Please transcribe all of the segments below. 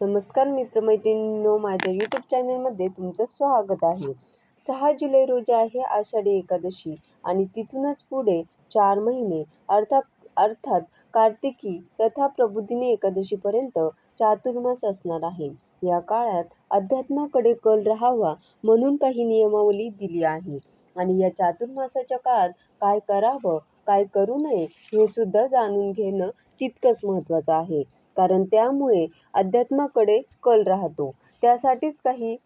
नमस्कार मित्रमैत्रिणींनो माझ्या यूट्यूब चॅनलमध्ये तुमचं स्वागत आहे. सहा जुलै रोजी आहे आषाढी एकादशी आणि तिथूनच पुढे चार महिने. अर्थात अर्थात कार्तिकी तथा प्रबुद्धिनी एकादशीपर्यंत चातुर्मास असणार आहे. या काळात अध्यात्माकडे कल राहावा म्हणून काही नियमावली दिली आहे. आणि या चातुर्मासाच्या काळात काय करावं काय करू नये हे सुद्धा जाणून घेणं तितकंच महत्त्वाचं आहे. कारण त्यामुळे अध्यात्माकडे कल राहतो. त्यासाठीच काही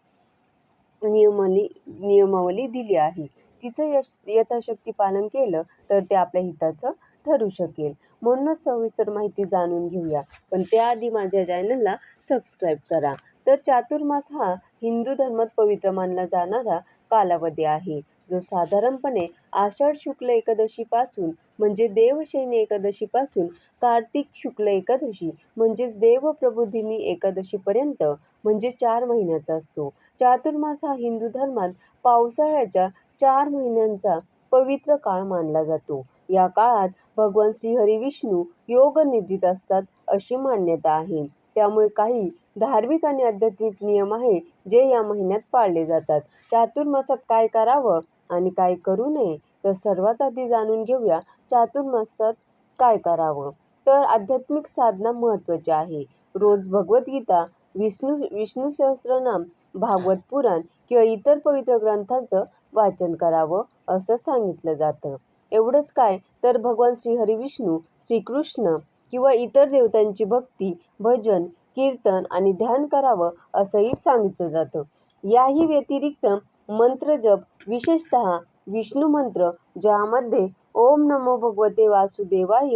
नियमावली नियमावली दिली आहे. तिचं यश यथाशक्ती पालन केलं तर ते आपल्या हिताचं ठरू शकेल. म्हणूनच सविस्तर माहिती जाणून घेऊया. पण त्याआधी माझ्या चॅनलला सबस्क्राईब करा. तर चातुर्मास हा हिंदू धर्मात पवित्र मानला जाणारा कालावधी आहे. जो साधारणपणे आषाढ शुक्ल एकादशीपासून म्हणजे देवशयनी एकादशीपासून कार्तिक शुक्ल एकादशी म्हणजेच देवप्रबोधिनी एकादशीपर्यंत म्हणजे चार महिन्याचा असतो. चातुर्मास हा हिंदू धर्मात पावसाळ्याच्या चार महिन्यांचा पवित्र काळ मानला जातो. या काळात भगवान श्रीहरी विष्णू योगनिद्रित असतात अशी मान्यता आहे. त्यामुळे काही धार्मिक आणि आध्यात्मिक नियम आहे जे या महिन्यात पाळले जातात. चातुर्मासात काय करावं? आणि काय करू नये तर सर्वात आधी जाणून घेऊया चातुर्मासात काय करावं. तर आध्यात्मिक साधना महत्त्वाची आहे. रोज भगवद्गीता विष्णू विष्णू सहस्रनाम भागवत पुराण किंवा इतर पवित्र ग्रंथांचं वाचन करावं असं सांगितलं जातं. एवढंच काय तर भगवान श्री विष्णू श्रीकृष्ण किंवा इतर देवतांची भक्ती भजन कीर्तन आणि ध्यान करावं असंही सांगितलं जातं. याही व्यतिरिक्त मंत्र जप विशेषतः विष्णू मंत्र ज्यामध्ये ओम नमो भगवते वासुदेवाय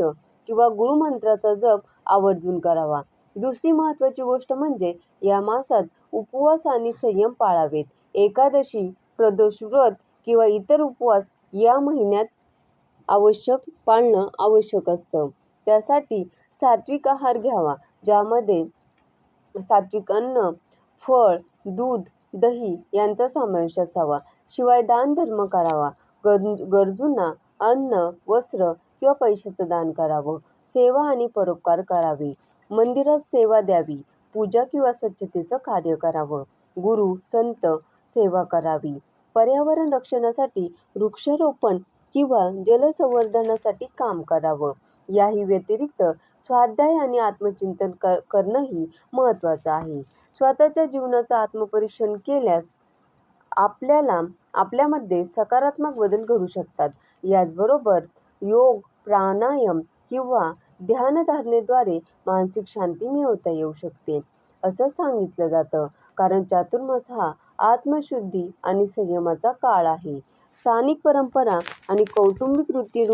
किंवा गुरुमंत्राचा जप आवर्जून करावा. दुसरी महत्त्वाची गोष्ट म्हणजे या मासात उपवास आणि संयम पाळावेत. एकादशी प्रदोष व्रत किंवा इतर उपवास या महिन्यात आवश्यक पाळणं आवश्यक असतं. त्यासाठी सात्विक आहार घ्यावा ज्यामध्ये सात्विक अन्न फळ दूध दही यांचा समावेश असावा. शिवाय दानधर्म करावा. गरजूंना अन्न वस्त्र किंवा पैशाचं दान करावं. सेवा आणि परोपकार करावे. मंदिरात सेवा द्यावी. पूजा किंवा स्वच्छतेचं कार्य करावं. गुरु संत सेवा करावी. पर्यावरण रक्षणासाठी वृक्षारोपण किंवा जलसंवर्धनासाठी काम करावं. याही व्यतिरिक्त स्वाध्याय आणि आत्मचिंतन कर करणंही महत्त्वाचं आहे. स्वतःच्या जीवनाचं आत्मपरीक्षण केल्यास आपल्याला आपल्यामध्ये सकारात्मक बदल घडू शकतात. याचबरोबर योग प्राणायाम किंवा ध्यानधारणेद्वारे मानसिक शांती मिळवता येऊ शकते. असं सांगितलं जातं. कारण चातुर्मास हा आत्मशुद्धी आणि संयमाचा काळ आहे. स्थानिक परंपरा आणि कौटुंबिक रीती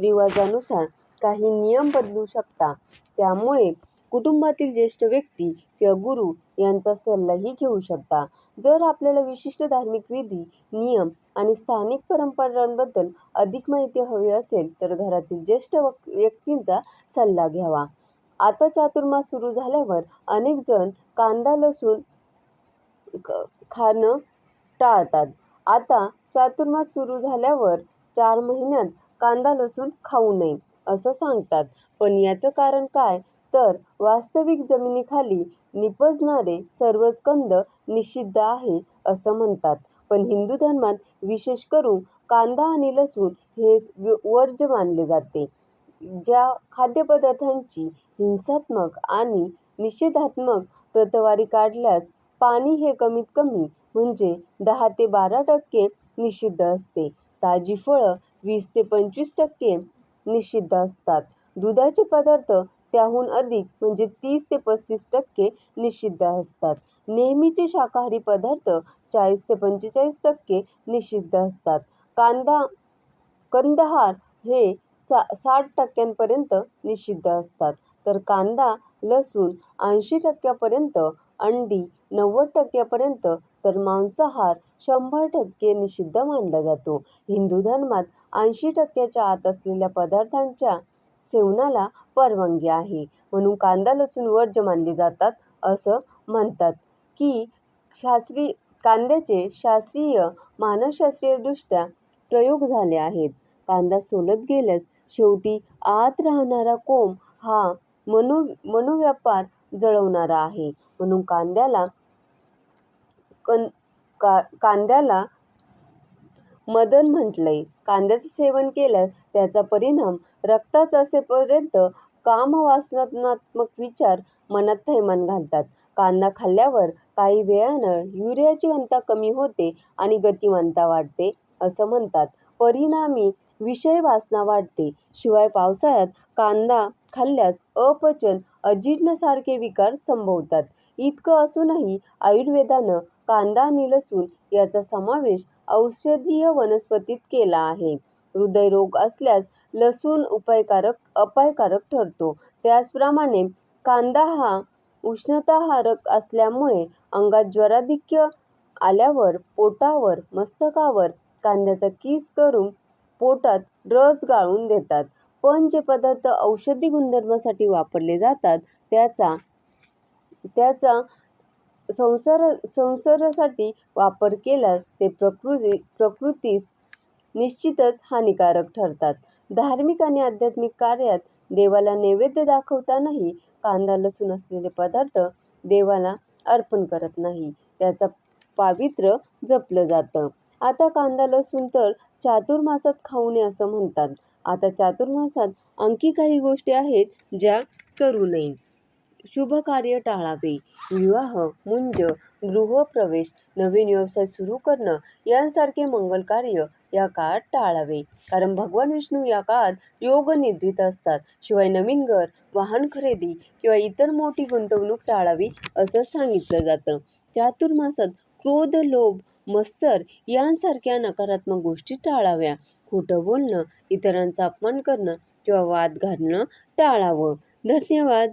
रिवाजानुसार काही नियम बदलू शकता. त्यामुळे कुटुंबातील ज्येष्ठ व्यक्ती किंवा गुरु यांचा सल्लाही घेऊ शकता. जर आपल्याला विशिष्ट धार्मिक विधी नियम आणि स्थानिक परंपरांबद्दल अधिक माहिती हवी असेल तर घरातील ज्येष्ठ व्यक्तींचा सल्ला घ्यावा. आता चातुर्मास सुरू झाल्यावर अनेक जण कांदा लसूण खाणं टाळतात. आता चातुर्मास सुरू झाल्यावर चार महिन्यात कांदा लसूण खाऊ नये असं सांगतात. पण याचं कारण काय? तर वास्तविक जमिनीखाली निपजणारे सर्वच कंद निषिद्ध आहे असं म्हणतात. पण हिंदू धर्मात विशेष करून कांदा आणि लसूण हे वर्ज्य मानले जाते ज्या खाद्यपदार्थांची हिंसात्मक आणि निषेधात्मक प्रतवारी काढल्यास पाणी हे कमीत कमी म्हणजे दहा ते बारा टक्के निषिद्ध असते. ताजी फळं वीस ते पंचवीस टक्के निषिद्ध असतात. दुधाचे पदार्थ त्याहून अधिक म्हणजे तीस ते पस्तीस टक्के निषिद्ध असतात. नेहमीचे शाकाहारी पदार्थ चाळीस ते पंचेचाळीस टक्के निषिद्ध असतात. कांदा कंदहार हे सा साठ टक्क्यांपर्यंत निषिद्ध असतात. तर कांदा लसूण ऐंशी टक्क्यापर्यंत अंडी नव्वद टक्क्यापर्यंत तर मांसाहार शंभर टक्के निषिद्ध मानला जातो. हिंदू धर्मात ऐंशी टक्क्याच्या आत असलेल्या पदार्थांच्या सेवनाला परवानगी आहे. म्हणून कांदा लसूण वर्ज्य मानले जातात असं म्हणतात की शास्त्री कांद्याचे शास्त्रीय मानसशास्त्रीयदृष्ट्या प्रयोग झाले आहेत. कांदा सोलत गेल्यास शेवटी आत राहणारा कोंब हा मनो मनोव्यापार जळवणारा आहे. म्हणून कांद्याला कन का कांद्याला मदन म्हटलंय. कांद्याचं सेवन केल्यास त्याचा परिणाम रक्तात असेपर्यंत कामवासनात्मक विचार मनात थैमान घालतात. कांदा खाल्ल्यावर काही वेळानं युरियाची घनता कमी होते आणि गतिमानता वाढते असं म्हणतात. परिणामी विषय वासना वाढते. शिवाय पावसाळ्यात कांदा खाल्ल्यास अपचन, अजीर्णासारखे विकार संभवतात. इतकं असूनही आयुर्वेदानं कांदा आणि लसूण याचा समावेश औषधीय वनस्पतीत केला आहे. हृदयरोग असल्यास लसूण उपायकारक अपायकारक ठरतो. त्याचप्रमाणे कांदा हा उष्णताहारक असल्यामुळे अंगात ज्वराधिक्य आल्यावर पोटावर, मस्तकावर कांद्याचा किस करून पोटात रस गाळून देतात. पण जे पदार्थ औषधी गुणधर्मासाठी वापरले जातात त्याचा संसर्गासाठी वापर केला ते प्रकृती प्रकृतीस निश्चितच हानिकारक ठरतात. धार्मिक आणि आध्यात्मिक कार्यात देवाला नैवेद्य दाखवतानाही कांदा लसूण असलेले पदार्थ देवाला अर्पण करत नाही. त्याचा पावित्र्य जपलं जातं. आता कांदा लसूण तर चातुर्मासात खाऊ नये असं म्हणतात. आता चातुर्मासात आणखी काही गोष्टी आहेत ज्या करू नये. शुभ कार्य टाळावे. विवाह, मुंज, गृहप्रवेश, नवीन व्यवसाय सुरू करणं यांसारखे मंगल कार्य या काळात टाळावे. कारण भगवान विष्णू या काळात योगनिद्रित असतात. शिवाय नवीन घर, वाहन खरेदी किंवा इतर मोठी गुंतवणूक टाळावी असं सांगितलं जातं. चातुर्मासात क्रोध, लोभ, मत्सर यांसारख्या नकारात्मक गोष्टी टाळाव्या. खोटं बोलणं, इतरांचा अपमान करणं किंवा वाद घालणं टाळावं. धन्यवाद.